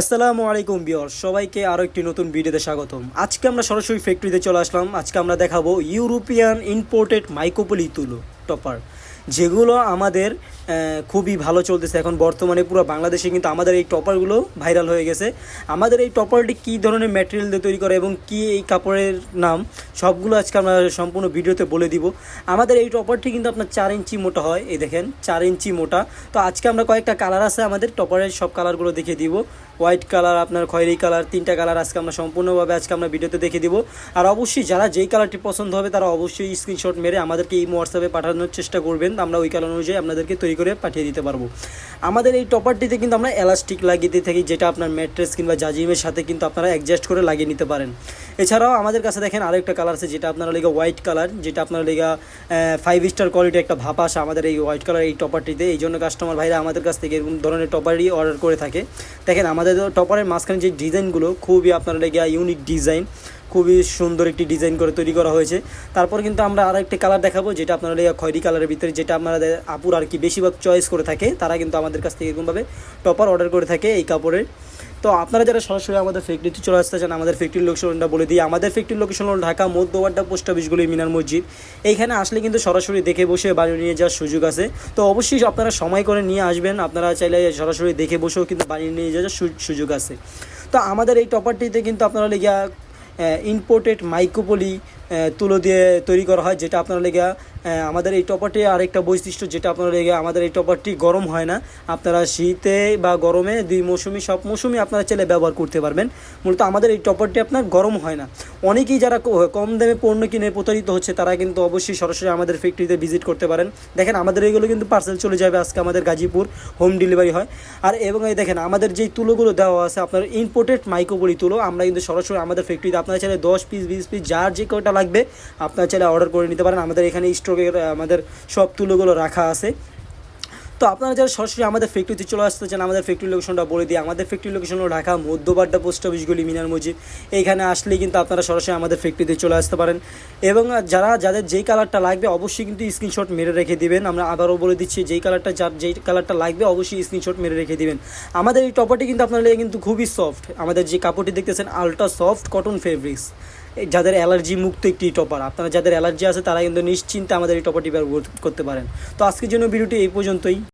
আসসালামু আলাইকুম বিয়র সবাইকে আরও একটি নতুন ভিডিওতে স্বাগতম। আজকে আমরা সরাসরি ফ্যাক্টরিতে চলে আসলাম। আজকে আমরা দেখাবো ইউরোপিয়ান ইম্পোর্টেড মাইকোপলি তুলো টপার যেগুলো আমাদের খুবই ভালো চলতেছে। এখন বর্তমানে পুরো বাংলাদেশে কিন্তু আমাদের এই টপারগুলো ভাইরাল হয়ে গেছে। আমাদের এই টপারটি কী ধরনের ম্যাটেরিয়াল দিয়ে তৈরি করে এবং কী এই কাপড়ের নাম, সবগুলো আজকে আমরা সম্পূর্ণ ভিডিওতে বলে দিব। আমাদের এই টপারটি কিন্তু আপনার চার ইঞ্চি মোটা হয়, এই দেখেন, চার ইঞ্চি মোটা। তো আজকে আমরা কয়েকটা কালার আছে আমাদের টপারের, সব কালারগুলো দেখিয়ে দিব। হোয়াইট কালার আপনার খয়েরি কালার তিনটা কালার আজকে আমরা সম্পূর্ণভাবে আজকে আমরা ভিডিওতে দেখে দিব। আর অবশ্যই যারা যেই কালারটি পছন্দ হবে, তারা অবশ্যই স্ক্রিনশট মেরে আমাদেরকে এই হোয়াটসঅ্যাপে পাঠানোর চেষ্টা করবেন। আমরা ওই কালার অনুযায়ী আপনাদেরকে তৈরি করে পাঠিয়ে দিতে পারব। আমাদের এই টপারটিতে কিন্তু আমরা এলাস্টিক লাগিয়ে দিয়ে থাকি, যেটা আপনার ম্যাট্রেস কিংবা জাজিমের সাথে কিন্তু আপনারা অ্যাডজাস্ট করে লাগিয়ে নিতে পারেন। এছাড়াও আমাদের কাছে দেখেন আরেকটা কালার আছে, যেটা আপনারা লেগে হোয়াইট কালার যেটা আপনার লেগা ফাইভ স্টার কোয়ালিটি একটা ভাপ আসে আমাদের এই হোয়াইট কালার এই টপারটিতে এই জন্য কাস্টমার ভাইরা আমাদের কাছ থেকে এরকম ধরনের টপারই অর্ডার করে থাকে। দেখেন আমাদের টপারের মাঝখানে যে ডিজাইনগুলো খুবই আপনারা লেগে ইউনিক ডিজাইন খুবই সুন্দর একটি ডিজাইন করে তৈরি করা হয়েছে। তারপর কিন্তু আমরা আর একটি কালার দেখাবো, যেটা আপনারা খয়েরি কালারের ভিতরে যেটা আপনাদের আপুর আর কি বেশিরভাগ চয়েস করে থাকে, তারা কিন্তু আমাদের কাছ থেকে এরকমভাবে টপার অর্ডার করে থাকে এই কাপড়ের। তো আপনারা যারা সরাসরি আমাদের ফ্যাক্টরিতে চলে আসতে চান, আমাদের ফ্যাক্টরির লোকেশনটা বলে দিই। আমাদের ফ্যাক্টরির লোকেশন হল ঢাকা, মধ্যবাড্ডা পোস্ট অফিসগুলি মিনার মসজিদ। এইখানে আসলে কিন্তু সরাসরি দেখে বসে বাড়ি নিয়ে যাওয়ার সুযোগ আছে। তো অবশ্যই আপনারা সময় করে নিয়ে আসবেন, আপনারা চাইলে সরাসরি দেখে বসেও কিন্তু বাড়ি নিয়ে যাওয়ার সুযোগ আছে। তো আমাদের এই টপারটিতে কিন্তু আপনারা লেগে ইম্পোর্টেড মাইক্রোপলি তুলো দিয়ে তৈরি করা হয় যেটা আপনার লেগে আমাদের এই টপারটি আরেকটা বৈশিষ্ট্য যেটা আপনার আমাদের এই টপারটি গরম হয় না। আপনারা শীতে বা গরমে দুই মৌসুমি, সব মৌসুমি আপনারা চাইলে ব্যবহার করতে পারবেন। মূলত আমাদের এই টপারটি আপনার গরম হয় না। অনেকেই যারা কম দামে পণ্য কিনে প্রতারিত হচ্ছে, তারা কিন্তু অবশ্যই সরাসরি আমাদের ফ্যাক্টরিতে ভিজিট করতে পারেন। দেখেন, আমাদের এগুলো কিন্তু পার্সেল চলে যাবে আজকে আমাদের গাজীপুর হোম ডেলিভারি হয়। আর এবং এই দেখেন, আমাদের যেই তুলোগুলো দেওয়া আছে, আপনার ইম্পোর্টেড মাইক্রোবলি তুলো, আমরা কিন্তু সরাসরি আমাদের ফ্যাক্টরিতে আপনারা চাইলে দশ পিস বিশ পিস যার যে কয়টা লাগবে, আপনারা চাইলে অর্ডার করে নিতে পারেন। আমাদের এখানে স্টকের আমাদের সব তুলোগুলো রাখা আছে। তো আপনারা যারা সরাসরি আমাদের ফ্যাক্টরিতে চলে আসতে চান, আমাদের ফ্যাক্টরি লোকেশনটা বলে দিই। আমাদের ফ্যাক্টরি লোকেশন হলো ঢাকা, মধ্যবাড্ডা পোস্ট অফিসগুলি মিনার মসজিদ। এইখানে আসলে কিন্তু আপনারা সরাসরি আমাদের ফ্যাক্টরিতে চলে আসতে পারেন। এবং যারা, যাদের যেই কালারটা লাগবে, অবশ্যই কিন্তু স্ক্রিনশট মেরে রেখে দিবেন। আমরা আবারও বলে দিচ্ছি, যেই কালারটা যার যেই কালারটা লাগবে, অবশ্যই স্ক্রিনশট মেরে রেখে দিবেন। আমাদের এই টপারটি কিন্তু আপনারা কিন্তু খুবই সফট আমাদের যে কাপড়টি দেখতেছেন আলট্রা সফট কটন ফেব্রিক্স যাদের অ্যালার্জি মুক্ত একটি টপার, আপনারা যাদের অ্যালার্জি আছে তারা কিন্তু নিশ্চিন্তে আমাদের এই টপারটি ব্যবহার করতে পারেন। তো আজকের জন্য ভিডিওটি এই পর্যন্তই।